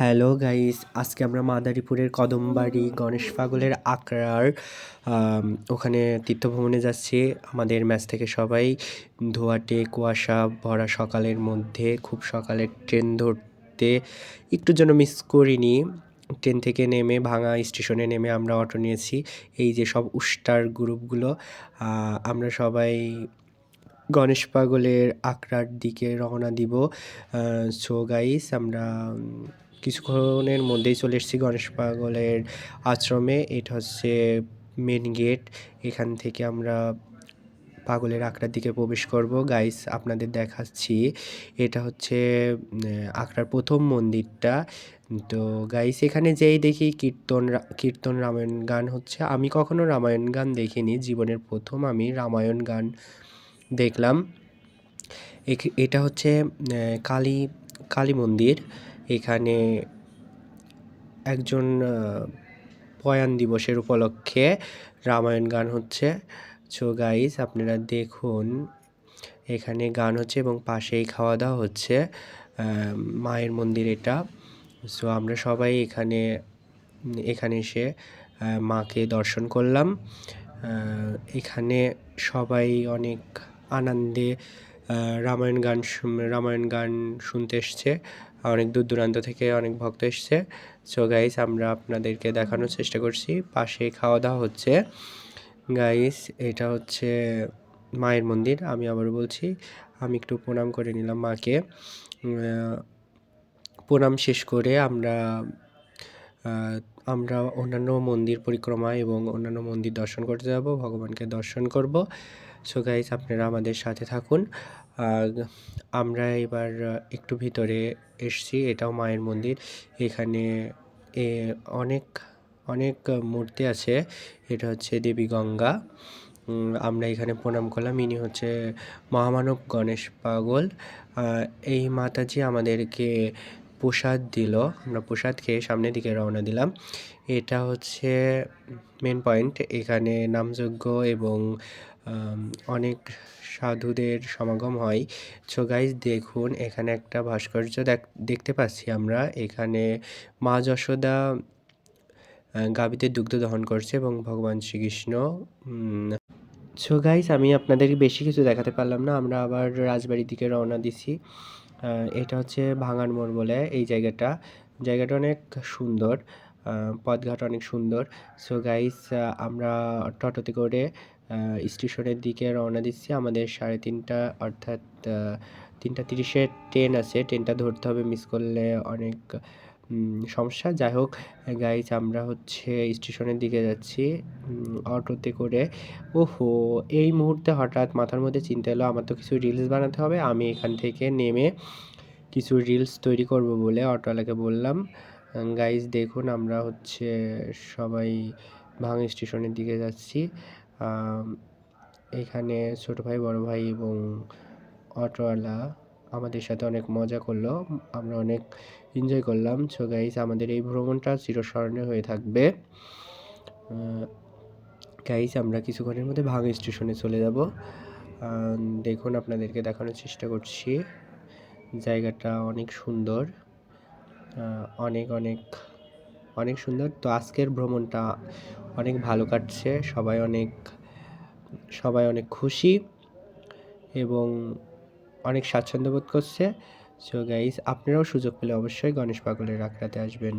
Hello guys, আজকে আমরা মাদারীপুরের কদমবাড়ি গণেশ পাগলের আকড়ার ওখানে তীর্থভ্রমণে যাচ্ছি। আমাদের ম্যাচ থেকে সবাই ধোয়াটে, কুয়াশা, ভরা সকালের মধ্যে, খুব সকালের ট্রেন ধরতে একটু যেন মিস করিনি। ট্রেন থেকে নেমে, ভাঙা স্টেশনে নেমে আমরা অটো নিয়েছি। এই যে সব উস্টার গ্রুপগুলো আমরা সবাই গণেশ পাগলের আকড়ার দিকে রওনা দিব। সো গাইস আমরা কিছুক্ষণের মধ্যেই চলে এসেছি গণেশ পাগলের আশ্রমে। এটা হচ্ছে মেন গেট এখান থেকে আমরা পাগলের আখড়ার দিকে প্রবেশ করব। গাইস আপনাদের দেখাচ্ছি। এটা হচ্ছে আখড়ার প্রথম মন্দিরটা। তো গাইস এখানে যেই দেখি কীর্তন কীর্তন রামায়ণ গান হচ্ছে। আমি কখনো রামায়ণ গান দেখিনি। জীবনের প্রথম আমি রামায়ণ গান দেখলাম। এটা হচ্ছে কালী কালী মন্দির। এখানে একজন প্রয়াণ দিবসের উপলক্ষে রামায়ণ গান হচ্ছে। সো গাইস আপনারা দেখুন, এখানে গান হচ্ছে এবং পাশেই খাওয়া দাওয়া হচ্ছে মায়ের মন্দির এটা। সো আমরা সবাই এখানে এখানে এসে মাকে দর্শন করলাম। এখানে সবাই অনেক আনন্দে রামায়ণ গান রামায়ণ গান শুনতে এসছে। অনেক দূর দূরান্ত থেকে অনেক ভক্ত এসছে। সো গাইস আমরা আপনাদেরকে দেখানোর চেষ্টা করছি। পাশে খাওয়া দাওয়া হচ্ছে। গাইস এটা হচ্ছে মায়ের মন্দির, আমি আবার বলছি। আমি একটু প্রণাম করে নিলাম মাকে। প্রণাম শেষ করে আমরা আমরা অন্যান্য মন্দির পরিক্রমা এবং অন্যান্য মন্দির দর্শন করতে যাব, ভগবানকে দর্শন করব। সো গাইস আপনারা আমাদের সাথে থাকুন। আমরা এবার একটু ভিতরে এসছি, এটাও মায়ের মন্দির। এখানে, এ, অনেক অনেক মূর্তি আছে। এটা হচ্ছে দেবী গঙ্গা। আমরা এখানে প্রণাম করলাম। ইনি হচ্ছে মহামানব গণেশ পাগল। এই মাতাজি আমাদেরকে প্রসাদ দিল। আমরা প্রসাদ খেয়ে সামনের দিকে রওনা দিলাম। এটা হচ্ছে মেন পয়েন্ট এখানে নামযজ্ঞ এবং অনেক সাধুদের সমাগম হয়। সো গাইজ দেখুন, এখানে একটা ভাস্কর্য দেখ- দেখতে পাচ্ছি আমরা। এখানে মা যশোদা গাভীতে দুগ্ধ দহন করছে এবং ভগবান শ্রীকৃষ্ণ সো গাইস আমি আপনাদেরকে বেশি কিছু দেখাতে পারলাম না। আমরা আবার রাজবাড়ির দিকে রওনা দিছি। এটা হচ্ছে ভাঙার মোড় বলে এই জায়গাটা। জায়গাটা অনেক সুন্দর পথঘাট অনেক সুন্দর। সো গাইস আমরা টোটোতে করে স্টেশনের দিকে রওনা দিচ্ছি। আমাদের সাড়ে তিনটা, অর্থাৎ তিনটা তিরিশের ট্রেন আছে। ট্রেনটা ধরতে হবে মিস করলে অনেক সমস্যা। যাই হোক গাইজ আমরা হচ্ছে স্টেশনের দিকে যাচ্ছি অটোতে করে। ওহো, এই মুহূর্তে হঠাৎ মাথার মধ্যে চিন্তা এলো, আমার তো কিছু রিলস বানাতে হবে। আমি এখান থেকে নেমে কিছু রিলস তৈরি করব বলে অটোওয়ালাকে বললাম। গাইজ দেখুন, আমরা হচ্ছে সবাই ভাঙ স্টেশনের দিকে যাচ্ছি। এখানে ছোটো ভাই, বড় ভাই এবং অটোওয়ালা আমাদের সাথে অনেক মজা করল। আমরা অনেক এনজয় করলাম। সো গাইজ আমাদের এই ভ্রমণটা চিরস্মরণীয় হয়ে থাকবে। গাইজ আমরা কিছুক্ষণের মধ্যে ভাঙ স্টেশনে চলে যাব। দেখুন, আপনাদেরকে দেখানোর চেষ্টা করছি। জায়গাটা অনেক সুন্দর। অনেক অনেক অনেক সুন্দর। তো আজকের ভ্রমণটা অনেক ভালো কাটছে, সবাই অনেক সবাই অনেক খুশি এবং অনেক স্বাচ্ছন্দ্য বোধ করছে। সো গাইজ আপনারাও সুযোগ পেলে অবশ্যই গণেশ পাগলের আখড়াতে আসবেন।